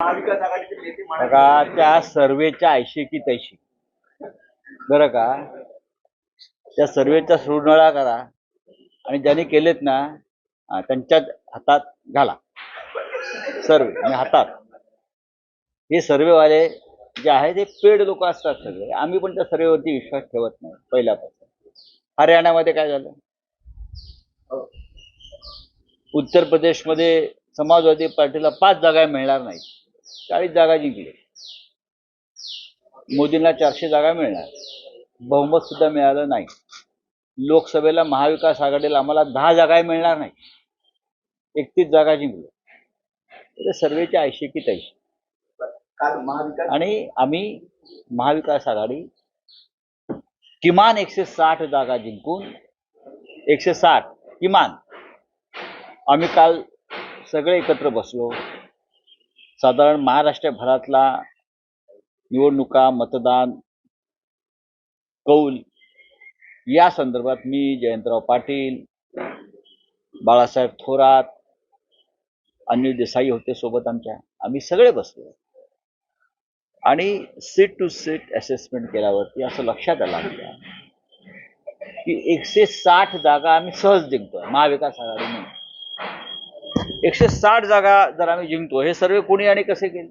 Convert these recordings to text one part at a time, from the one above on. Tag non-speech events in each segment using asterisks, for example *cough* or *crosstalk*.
बघा त्या सर्वेच्या ऐशी की तैशी. बरं का? त्या सर्वेचा सुरनळा करा. आणि ज्यांनी केलेत ना अं, त्यांच्याच हातात घाला. सर्वे आणि हातात. हे सर्वेवाले जे आहे ते पेड लोक असतात सगळे. आम्ही पण त्या सर्वेवरती विश्वास ठेवत नाही पहिल्यापासून. हरियाणामध्ये काय झालं? उत्तर प्रदेशमध्ये समाजवादी पार्टीला पाच जागा मिळणार नाही चाळीस जागा जिंकले. मोदींना चारशे जागा मिळणार. बहुमत सुद्धा मिळालं नाही. लोकसभेला महाविकास आघाडीला आम्हाला दहा जागा मिळणार नाही. एकतीस जागा जिंकलो. तर सर्वेची ऐंशी की तैशी. आणि आम्ही महाविकास आघाडी किमान एकशे साठ जागा जिंकून एकशे साठ किमान आम्ही काल सगळे एकत्र बसलो. साधारण महाराष्ट्रभरातला निवडणुका मतदान कौल या संदर्भात मी जयंतराव पाटील बाळासाहेब थोरात अनिल देसाई होते सोबत आमच्या. आम्ही सगळे बसलो. आणि सीट टू सीट असेसमेंट केल्यावरती असं लक्षात आलं आमच्या की एकशे साठ जागा आम्ही सहज जिंकतोय. महाविकास आघाडीने एकशे साठ जागा जर आम्ही जिंकतो हे सर्व कोणी आणि कसे केले?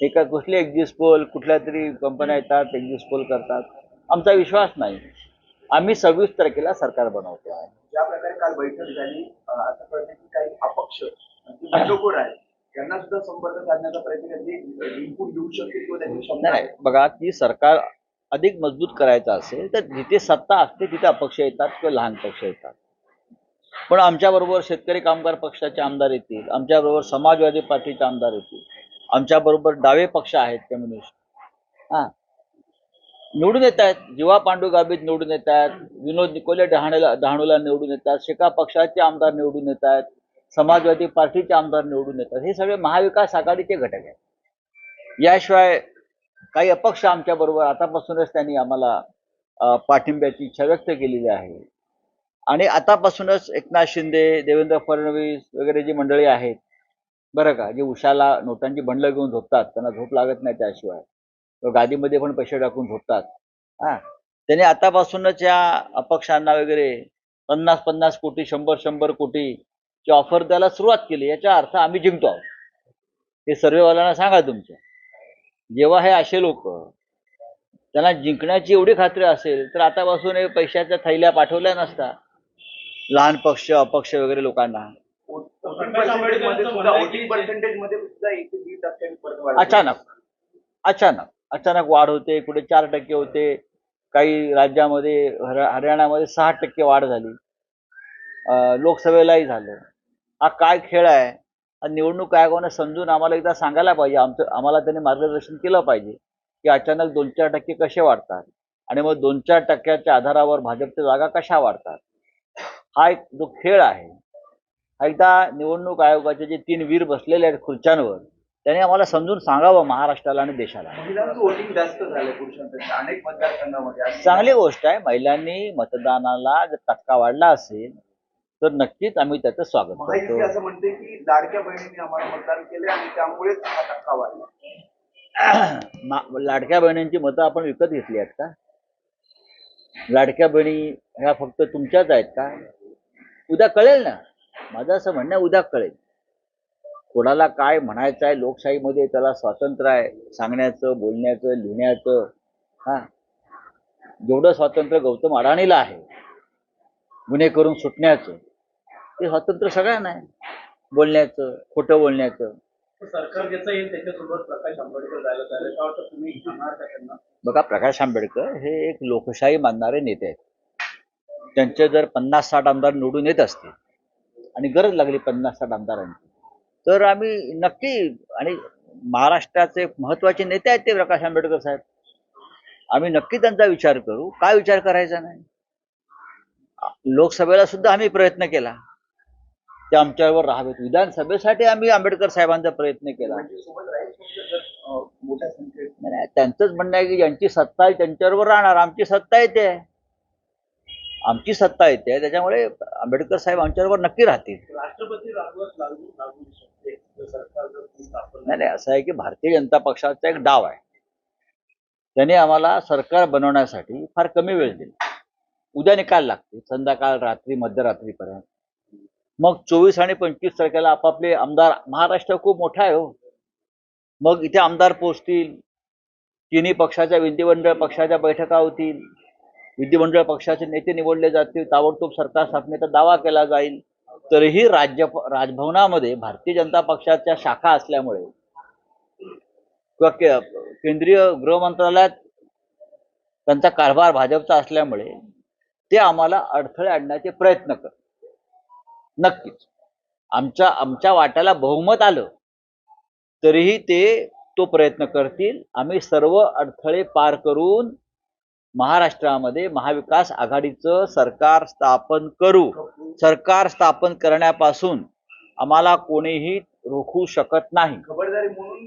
एका कुठले एक्झिस्ट पोल कुठल्या तरी कंपन्या येतात एक्झिस्ट पोल करतात. आमचा विश्वास नाही. आम्ही सव्वीस तारखेला सरकार बनवतो आहे. ज्या प्रकारे काल बैठक झाली असं कळतं की काही अपक्ष जी बंडखोर आहेत त्यांना सुद्धा संपर्क साधण्याचा प्रयत्न करते इनपुट देऊ शकते किंवा त्यांची क्षमता नाही नाही. बघा की सरकार अधिक मजबूत करायचं असेल तर जिथे सत्ता असते तिथे अपक्ष येतात किंवा लहान पक्ष येतात. पण आमच्याबरोबर शेतकरी कामगार पक्षाचे आमदार येतील आमच्याबरोबर समाजवादी पार्टीचे आमदार येतील आमच्याबरोबर डावे पक्ष आहेत कम्युनिस्ट हा. निवडून येत आहेत जीवा पांडू गाबीत निवडून येत आहेत विनोद निकोले डहाणेला डहाणूला निवडून येतात शेका पक्षाचे आमदार निवडून येत आहेत समाजवादी पार्टीचे आमदार निवडून येतात हे सगळे महाविकास आघाडीचे घटक आहेत. याशिवाय काही अपक्ष आमच्या बरोबर आतापासूनच त्यांनी आम्हाला पाठिंब्याची इच्छा व्यक्त केलेली आहे. आणि आतापासूनच एकनाथ शिंदे देवेंद्र फडणवीस वगैरे जी मंडळी आहेत बरं का जे उशाला नोटांची बंडलं घेऊन झोपतात त्यांना झोप लागत नाही त्याशिवाय. गादीमध्ये पण पैसे टाकून झोपतात. हा. त्यांनी आतापासूनच या अपक्षांना वगैरे पन्नास पन्नास कोटी शंभर शंभर कोटीची ऑफर द्यायला सुरुवात केली याचा अर्थ आम्ही जिंकतो आहोत. हे सर्वेवाल्यांना सांगा तुमच्या जेव्हा हे असे लोक त्यांना जिंकण्याची एवढी खात्री असेल तर आतापासून हे पैशाच्या थैल्या पाठवल्या नसता. लहान पक्ष अपक्ष वगैरे लोकांना. अचानक अचानक अचानक वाढ होते कुठे चार टक्के होते काही राज्यामध्ये हर हरियाणामध्ये सहा टक्के वाढ झाली. लोकसभेलाही झालं. हा काय खेळ आहे? हा निवडणूक आयोगाने समजून आम्हाला एकदा सांगायला पाहिजे. आमचं आम्हाला त्यांनी मार्गदर्शन केलं पाहिजे की अचानक दोन चार टक्के कसे वाढतात? आणि मग दोन चार टक्क्याच्या आधारावर भाजपच्या जागा कशा वाढतात? हा एक जो खेळ आहे हा एकदा निवडणूक आयोगाचे जे तीन वीर बसलेले आहेत खुर्च्यांवर त्यांनी आम्हाला समजून सांगावं महाराष्ट्राला आणि देशाला. वोटिंग जास्त अनेक मतदारसंघामध्ये चांगली गोष्ट आहे महिलांनी मतदानाला जर टक्का वाढला असेल तर नक्कीच आम्ही त्याचं स्वागत करतो. असं म्हणते की लाडक्या बहिणींनी आम्हाला मतदान केले आणि त्यामुळेच हा टक्का वाढला. *clears throat* लाडक्या बहिणींची मतं आपण विकत घेतली आहेत का? लाडक्या बहिणी ह्या फक्त तुमच्याच आहेत का? उद्या कळेल ना. माझं असं म्हणणं उद्या कळेल. कोणाला काय म्हणायचं आहे लोकशाहीमध्ये त्याला स्वातंत्र्य आहे सांगण्याचं बोलण्याचं लिहिण्याचं. हा. जेवढं स्वातंत्र्य गौतम अडाणीला आहे गुन्हे करून सुटण्याचं ते स्वातंत्र्य सगळ्यांना आहे. बोलण्याचं खोटं बोलण्याचं. सरकार ज्याचं येईल त्याच्यासोबत प्रकाश आंबेडकर जायला वाटतं तुम्ही का त्यांना? बघा प्रकाश आंबेडकर हे एक लोकशाही मानणारे नेते आहेत. त्यांचे जर पन्नास साठ आमदार निवडून येत असतील आणि गरज लागली पन्नास साठ आमदारांची तर आम्ही नक्की आणि महाराष्ट्राचे महत्त्वाचे नेते आहेत ते प्रकाश आंबेडकर साहेब. आम्ही नक्की त्यांचा विचार करू. काय विचार करायचा नाही? लोकसभेला सुद्धा आम्ही प्रयत्न केला. ते आमच्यावर राहावेत. विधानसभेसाठी आम्ही आंबेडकर साहेबांचा प्रयत्न केला. मोठ्या संख्येत. नाही, त्यांचंच म्हणणं आहे की ज्यांची सत्ता आहे त्यांच्याबरोबर राहणार. आमची सत्ता येते. आमची सत्ता येते. त्याच्यामुळे आंबेडकर साहेब आमच्याबरोबर नक्की राहतील. राष्ट्रपती नाही असं आहे की भारतीय जनता पक्षाचा एक डाव आहे. त्याने आम्हाला सरकार बनवण्यासाठी फार कमी वेळ दिला. उद्या निकाल लागते संध्याकाळ रात्री मध्यरात्रीपर्यंत. मग चोवीस आणि पंचवीस तारखेला आपापले आमदार. महाराष्ट्र खूप मोठा आहे हो. मग इथे आमदार पोचतील. तिन्ही पक्षाच्या विधिमंडळ पक्षाच्या बैठका होतील. विधिमंडळ पक्षाचे नेते निवडले जातील. ताबडतोब सरकार स्थापनेचा दावा केला जाईल. तरीही राज्य राजभवनामध्ये भारतीय जनता पक्षाच्या शाखा असल्यामुळे किंवा केंद्रीय गृह मंत्रालयात त्यांचा कारभार भाजपचा असल्यामुळे ते आम्हाला अडथळे आणण्याचे प्रयत्न करत नक्कीच. आमच्या आमच्या वाट्याला बहुमत आलं तरीही ते तो प्रयत्न करतील. आम्ही सर्व अडथळे पार करून महाराष्ट्रामध्ये महाविकास आघाडीचं सरकार स्थापन करू. सरकार स्थापन करण्यापासून आम्हाला कोणीही रोखू शकत नाही. खबरदारी म्हणून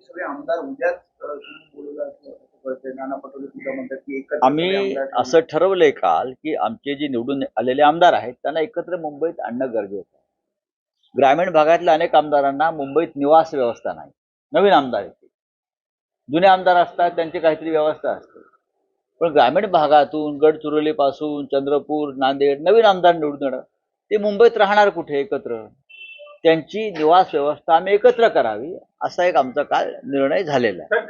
सगळे आमदार उद्याच आम्ही. असं ठरवलंय काल की आमचे जे निवडून आलेले आमदार आहेत त्यांना एकत्र मुंबईत आणणं गरजेचं आहे. ग्रामीण भागातल्या अनेक आमदारांना मुंबईत निवास व्यवस्था नाही. नवीन आमदार येते जुने आमदार असतात त्यांची काहीतरी व्यवस्था असते. पण ग्रामीण भागातून गडचिरोलीपासून चंद्रपूर नांदेड नवीन आमदार निवडून येणं ते मुंबईत राहणार कुठे एकत्र? त्यांची निवास व्यवस्था आम्ही एकत्र करावी. असा एक आमचा काल निर्णय झालेला आहे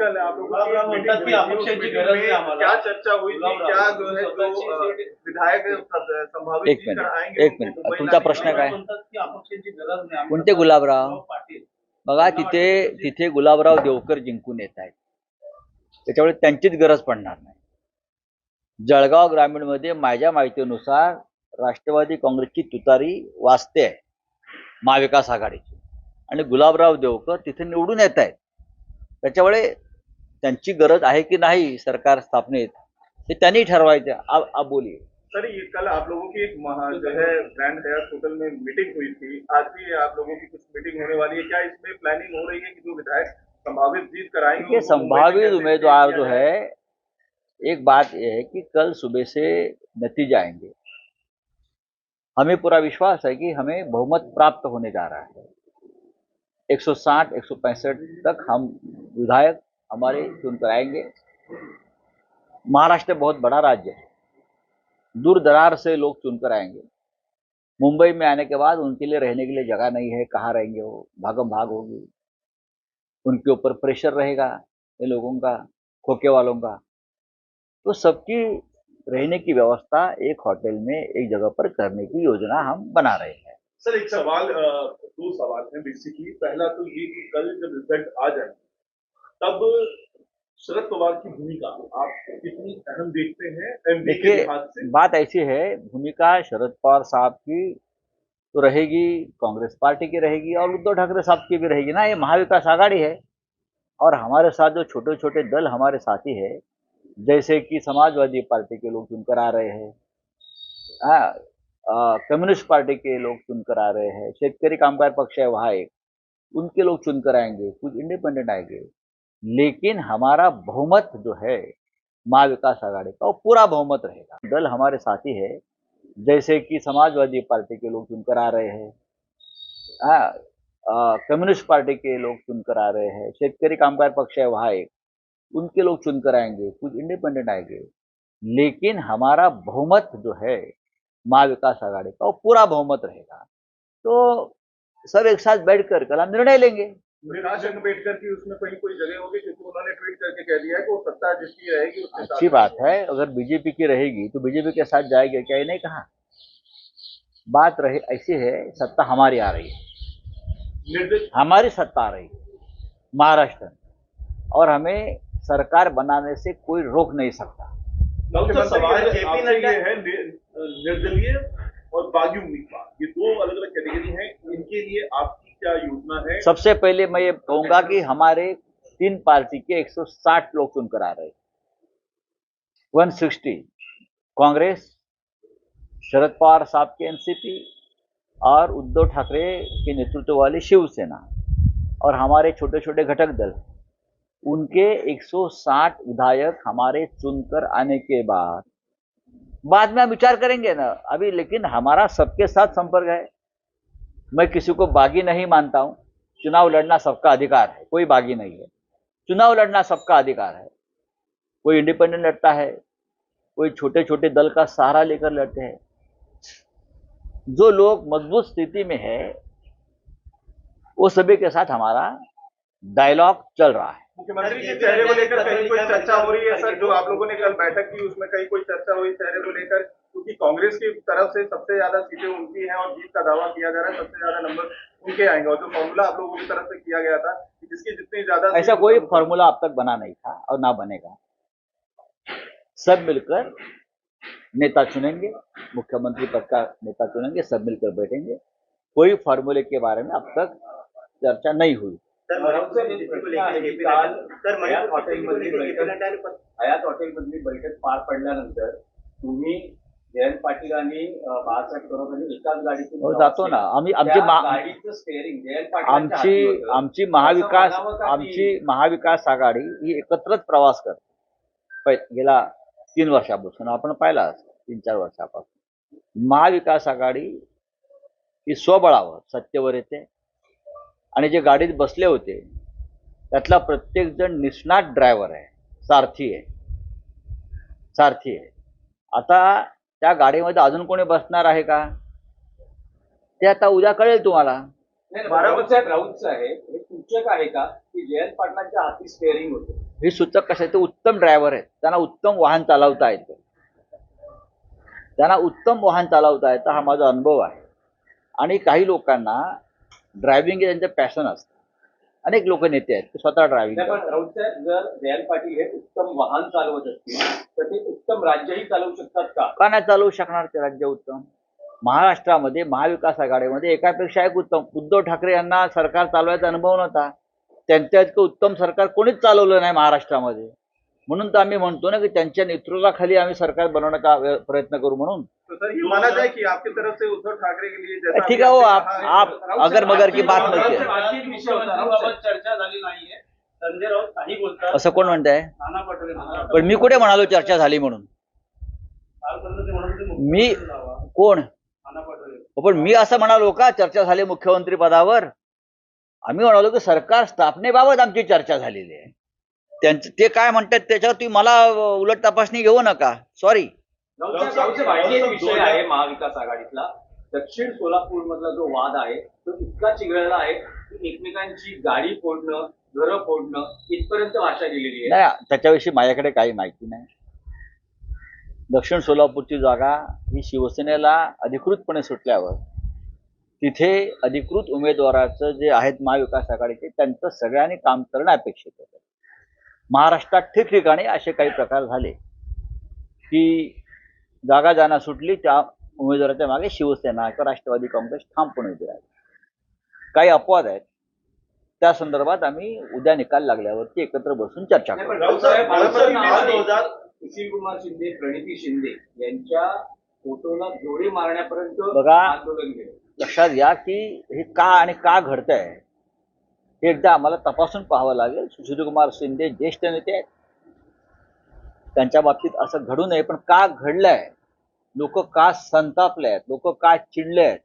एक मिनिट, एक मिनिट. तुमचा प्रश्न. काय? कोणते गुलाबराव? पाटील बघा तिथे तिथे गुलाबराव देवकर जिंकून येत आहेत त्याच्यामुळे त्यांचीच गरज पडणार नाही जळगाव ग्रामीणमध्ये माझ्या माहितीनुसार राष्ट्रवादी काँग्रेसची तुतारी वाचते आहे महाविकास आघाडीची आणि गुलाबराव देवकर तिथे निवडून येत आहेत. त्याच्यामुळे त्यांची गरज आहे की नाही सरकार स्थापनेत हे त्यांनी ठरवायचं आ- आ बोलिये. सर ये कल आप लोगों की एक जो है ग्रैंड हेयर होटल में मीटिंग हुई थी. आज भी आप लोगों की कुछ मीटिंग होने वाली है. क्या इसमें प्लानिंग हो रही है कि जो विधायक संभावित जीत कराएँगे संभावित उम्मीदवार जो है एक बात यह है कि कल सुबह से नतीजे आएँगे। हमें पूरा विश्वास है कि हमें बहुमत प्राप्त होने जा रहा है। 160 165 तक हम विधायक हमारे चुनकर आएँगे। महाराष्ट्र बहुत बड़ा राज्य है। दूर दरार से लोग चुनकर आएँगे। मुंबई में आने के बाद उनके लिए रहने के लिए जगह नहीं है, कहाँ रहेंगे वो? भागम भाग होगी। उनके ऊपर प्रेशर रहेगा ये लोगों का खोके वालों का। तो सबकी रहने की व्यवस्था एक होटल में एक जगह पर करने की योजना हम बना रहे हैं। सर एक सवाल दो सवाल हैं बेसिकली पहला तो ये कि कल जब रिज़ल्ट आ जाए तब शरद पवार की भूमिका आप कितनी अहम देखते हैं देखिए बात ऐसी है भूमिका शरद पवार साहब की तो रहेगी कांग्रेस पार्टी की रहेगी और उद्धव ठाकरे साहब की भी रहेगी ना। ये महाविकास आघाड़ी है और हमारे साथ जो छोटे छोटे दल हमारे साथी है जैसे कि समाजवादी पार्टी के लोग चुनकर आ रहे हैं। हाँ, कम्युनिस्ट पार्टी के लोग चुनकर आ रहे हैं शेतकरी कामगार पक्ष है वहाँ एक उनके लोग चुनकर आएँगे कुछ इंडिपेंडेंट आएँगे। लेकिन हमारा बहुमत जो है महाविकास आघाड़ी का वो पूरा बहुमत रहेगा। दल हमारे साथी है जैसे कि समाजवादी पार्टी के लोग चुनकर आ रहे हैं। हाँ, कम्युनिस्ट पार्टी के लोग चुनकर आ रहे हैं शेतकरी कामगार पक्ष है वहाँ एक उनके लोग चुनकर आएँगे कुछ इंडिपेंडेंट आएँगे। लेकिन हमारा बहुमत जो है महाविकास आघाड़ी का वो पूरा बहुमत रहेगा। तो सब एक साथ बैठकर कल हम निर्णय लेंगे। प्रकाश अंबेडकर की उसमें कहीं कोई जगह होगी क्योंकि उन्होंने ट्वीट करके कह दिया है कि वो सत्ता जिसकी रहेगी उसके साथ अच्छी बात है अगर बीजेपी की रहेगी तो बीजेपी के साथ जाएगी क्या ये नहीं कहा? बात रहे ऐसी है सत्ता हमारी आ रही है। हमारी सत्ता आ रही है महाराष्ट्र में। और हमें सरकार बनाने से कोई रोक नहीं सकता। डॉक्टर मुख्यमंत्री सवाल नड्डा- है निर्दलीय और बागी उम्मीदवार। ये दो अलग अलग कैटेगरी हैं। इनके लिए आपकी क्या योजना है? सबसे पहले मैं ये कहूँगा कि हमारे तीन पार्टी के 160 लोग चुनकर आ रहे हैं। 160 कांग्रेस, शरद पवार साहब के एनसीपी और उद्धव ठाकरे के नेतृत्व वाली शिवसेना और हमारे छोटे छोटे घटक दल। उनके 160 विधायक हमारे चुनकर आने के बाद बाद में हम विचार करेंगे ना। अभी लेकिन हमारा सबके साथ संपर्क है। मैं किसी को बागी नहीं मानता हूँ। चुनाव लड़ना सबका अधिकार है। कोई बागी नहीं है। चुनाव लड़ना सबका अधिकार है। कोई इंडिपेंडेंट लड़ता है। कोई छोटे छोटे दल का सहारा लेकर लड़ते हैं। जो लोग मज़बूत स्थिति में है, वो सभी के साथ हमारा डायलॉग चल रहा है। मुख्यमंत्री के चेहरे को लेकर कहीं कोई चर्चा हो रही है सर जो आप लोगों ने कल बैठक की उसमें कहीं कोई चर्चा हुई चेहरे को लेकर? क्योंकि कांग्रेस की तरफ़ से सबसे ज़्यादा सीटें उनकी हैं और जीत का दावा किया जा रहा है सबसे ज़्यादा नंबर उनके आएँगे। और जो फॉर्मूला आप लोगों की तरफ़ से किया गया था जिसकी जितनी ज़्यादा ऐसा कोई फॉर्मूला अब तक बना नहीं था और ना बनेगा। सब मिलकर नेता चुनेंगे मुख्यमंत्री पद का नेता चुनेंगे सब मिलकर बैठेंगे। कोई फॉर्मूले के बारे में अब तक चर्चा नहीं हुई। हयात हॉटेलमधली बैठक पार पडल्यानंतर तुम्ही जयंत पाटील आणि बाळासाहेब थोरात यांनी एकाच गाडीतून हो, जातो. ना. आम्ही आमची गाडीचं स्टेअरिंग जयंत पाटलांच्या आमची. आमची महाविकास आमची महाविकास आघाडी ही एकत्रच प्रवास करते. गेल्या तीन वर्षापासून. आपण पाहिला तीन चार वर्षापासून. महाविकास आघाडी ही स्वबळावर सत्तेवर येते. आणि जे गाडीत बसले होते त्यातला प्रत्येक जण निष्णात ड्रायव्हर आहे सारथी आहे. सारथी आहे. आता त्या गाडीमध्ये अजून कोणी बसणार आहे का? ते आता उद्या कळेल तुम्हाला. हे सूचक आहे का की जयंत पाटलांच्या हाती स्टेअरिंग होते? हे सूचक कसे ते उत्तम ड्रायव्हर आहेत. त्यांना उत्तम वाहन चालवता येतं. त्यांना उत्तम वाहन चालवता येतं हा माझा अनुभव आहे. आणि काही लोकांना ड्रायव्हिंग हे त्यांचं पॅशन असतं. अनेक लोक नेते आहेत ते स्वतः ड्रायव्हिंग जर जयंत पाटील हे उत्तम वाहन चालवत असतील तर ते उत्तम राज्यही चालवू शकतात का? का नाही चालवू शकणार ते राज्य उत्तम? महाराष्ट्रामध्ये महाविकास आघाडीमध्ये एकापेक्षा एक उत्तम. उद्धव ठाकरे यांना सरकार चालवायचा अनुभव नव्हता. त्यांच्या इतकं उत्तम सरकार कोणीच चालवलं नाही महाराष्ट्रामध्ये. म्हणून तर आम्ही म्हणतो ना की त्यांच्या नेतृत्वाखाली आम्ही सरकार बनवण्याचा प्रयत्न करू म्हणून. तो सर ये माना जाए कि आपकी तरफ से उद्धव ठाकरे के लिए जैसा ठीक है वो आप कहा है, आप अगर मगर की बात आहे साहेब, चर्चा झाली नाहीये. संजय राऊत काही बोलतात. असं कोण म्हणताय? नाना पटोले म्हणतात. पण मी कुठे म्हणालो चर्चा झाली म्हणून? मी. कोण? नाना पटोले. पण मी असं म्हणालो का चर्चा झाली मुख्यमंत्री पदावर? आम्ही म्हणालो की सरकार स्थापनेबाबत आमची चर्चा झालेली आहे. त्यांचं ते काय म्हणतात त्याच्यावर तुम्ही मला उलट तपासणी घेऊ नका. सॉरी विषय आहे महाविकास आघाडीतला. दक्षिण सोलापूर मधला जो वाद आहे तो इतका चिघळला आहे की एकमेकांची गाडी फोडणं घरं फोडणं इथपर्यंत भाषा गेलेली आहे. नाही त्याच्याविषयी माझ्याकडे काही माहिती नाही. दक्षिण सोलापूरची जागा ही शिवसेनेला अधिकृतपणे सुटल्यावर तिथे अधिकृत उमेदवाराचं जे आहेत महाविकास आघाडीचे त्यांचं सगळ्यांनी काम करणं अपेक्षित होतं. महाराष्ट्रात ठिकठिकाणी असे काही प्रकार झाले. की जागा ज्यांना सुटली त्या उमेदवाराच्या मागे शिवसेना किंवा राष्ट्रवादी काँग्रेस ठामपणे उभी राहिली. काही अपवाद आहेत. त्या संदर्भात आम्ही उद्या निकाल लागल्यावरती एकत्र बसून चर्चा करू. सुशील कुमार शिंदे प्रणिती शिंदे यांच्या फोटोला जोडी मारण्यापर्यंत बघा. लक्षात घ्या की हे का आणि का घडतंय. हे एकदा आम्हाला तपासून पाहावं लागेल. सुशीलकुमार शिंदे ज्येष्ठ नेते आहेत. त्यांच्या बाबतीत असं घडू नये पण का घडलंय? लोक का संतापले आहेत? लोक का चिडले आहेत?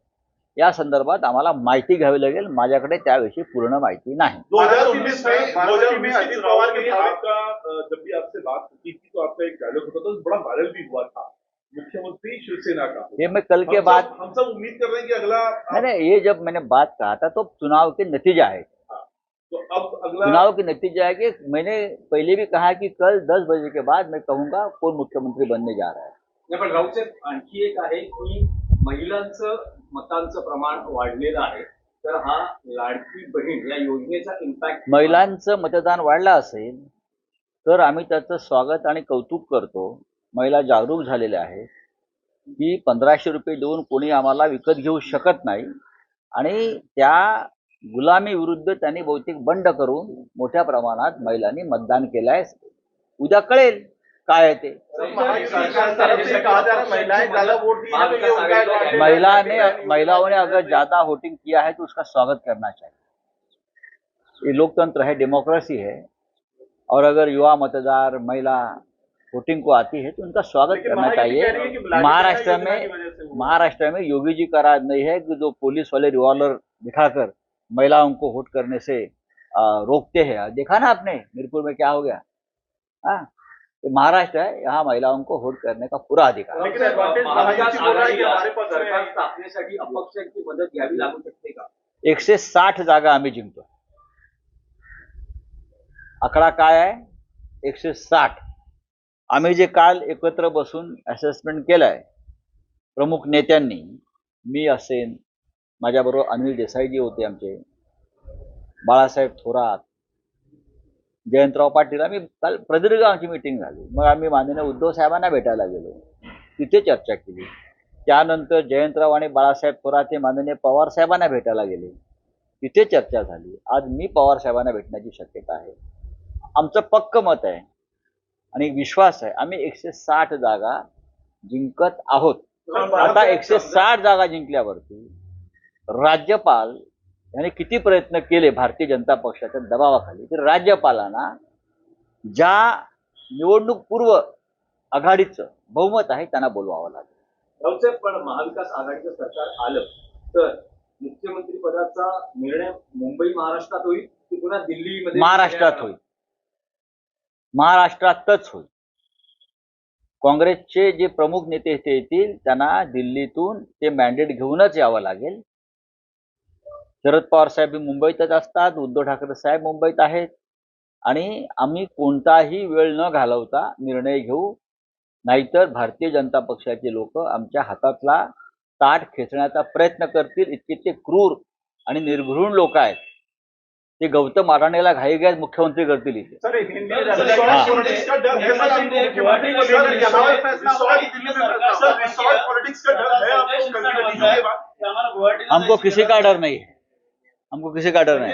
या संदर्भात आम्हाला माहिती घ्यावी लागेल. माझ्याकडे त्याविषयी पूर्ण माहिती नाही. दो हजार बारामती उन्नीस में- में दो बारामती हजार में उन्नीस अजित के पवार चुनाव के में साथ- आपका अ, जब भी आपसे बात होती थी तो आपका एक डायलॉग होता था तो बड़ा वायरल भी हुआ था. मुख्यमंत्री शिवसेना का होगा। ये मैं कल के हम बाद सब- हम सब उम्मीद कर रहे हैं कि अगला नहीं नहीं ये जब मैंने बात कहा था तो चुनाव के नतीजा है तो अब अगला चुनाव के नतीजा है कि मैंने पहले भी कहा कि कल दस बजे के बाद मैं कहूंगा कौन मुख्यमंत्री बनने जा रहा है। नाही पण राऊत साहेब आणखी एक आहे की महिलांचं मतांचं प्रमाण वाढलेलं आहे. तर हा लाडकी बहीण या योजनेचा इम्पॅक्ट महिलांचं मतदान वाढलं असेल तर आम्ही त्याचं स्वागत आणि कौतुक करतो. महिला जागरूक झालेल्या आहेत. की पंधराशे रुपये देऊन कोणी आम्हाला विकत घेऊ शकत नाही. आणि त्या गुलामी विरुद्ध त्यांनी बहुतेक बंड करून मोठ्या प्रमाणात महिलांनी मतदान केलं आहे उद्या कळेल काय आहे ते महाविकास की तरफ से कहा जा रहा है महिलाएं ज्यादा वोट दी है तो ये उनका advantage महिला है। ने महिलाओं ने अगर ज्यादा वोटिंग किया है तो उसका स्वागत करना चाहिए ये लोकतंत्र है डेमोक्रेसी है और अगर युवा मतदार महिला वोटिंग को आती है तो उनका स्वागत करना चाहिए महाराष्ट्र में। महाराष्ट्र में योगी जी का राज नहीं है कि जो पुलिस वाले रिवॉल्वर दिखाकर महिलाओं को वोट करने से रोकते हैं। देखा ना आपने मीरपुर में क्या हो गया? हाँ महाराष्ट्र है यहाँ महिलाओं को वोट करने का पूरा अधिकार का एकशे साठ जागा आम्ही जिंकतो आकडा काय आहे एकशे साठ। आम्ही जे काल एकत्र बसून असेसमेंट केलंय प्रमुख नेत्यांनी मी असेन माझ्याबरोबर अनिल देसाईजी होते आमचे बाळासाहेब थोरात जयंतराव पाटील आम्ही काल प्रदीर्घ आमची मिटिंग झाली. मग आम्ही माननीय उद्धव साहेबांना भेटायला गेलो. तिथे चर्चा केली. त्यानंतर जयंतराव आणि बाळासाहेब थोरात हे माननीय पवार साहेबांना भेटायला गेले. तिथे चर्चा झाली. आज मी पवार साहेबांना भेटण्याची शक्यता आहे. आमचं पक्क मत आहे आणि विश्वास आहे. आम्ही एकशे साठ जागा जिंकत आहोत. आता एकशे साठ जागा जिंकल्यावरती राज्यपाल यांनी किती प्रयत्न केले भारतीय जनता पक्षाच्या दबावाखाली तर राज्यपालांना ज्या निवडणूक पूर्व आघाडीचं बहुमत आहे त्यांना बोलवावं लागेल. पण महाविकास आघाडीचं सरकार आलं तर मुख्यमंत्री पदाचा निर्णय मुंबई महाराष्ट्रात होईल की पुन्हा दिल्लीमध्ये? महाराष्ट्रात होईल. महाराष्ट्रातच होईल. काँग्रेसचे जे प्रमुख नेते इथे येतील त्यांना दिल्लीतून ते मॅन्डेट घेऊनच यावं लागेल. शरद पवार साहेब हे मुंबईतच असतात उद्धव ठाकरे साहेब मुंबईत आहेत आणि आम्ही कोणताही वेळ न घालवता निर्णय घेऊ नाहीतर भारतीय जनता पक्षाचे लोक आमच्या हातातला ताट खेचण्याचा प्रयत्न करतील इतके ते क्रूर आणि निर्घृण लोक आहेत ते गौतम अडाणीला घाईघाईत मुख्यमंत्री करतील इथे हाँ। है है हमको किसी का नाही. डर नहीं है हमको किसी का डर नहीं.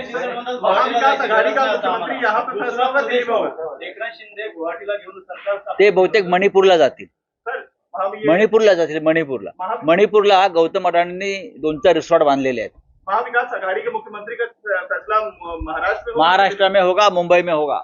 एकनाथ शिंदे गुवाहाटीला घेऊन सरकार ते बहुतेक मणिपूरला जातील. मणिपूरला जातील मणिपूरला. मणिपूरला गौतम अडाणींनी दोन चार रिसॉर्ट बांधलेले आहेत. महाविकास आघाड़ी के मुख्यमंत्री का फैसला महाराष्ट्र में होगा? महाराष्ट्र में होगा मुंबई में होगा.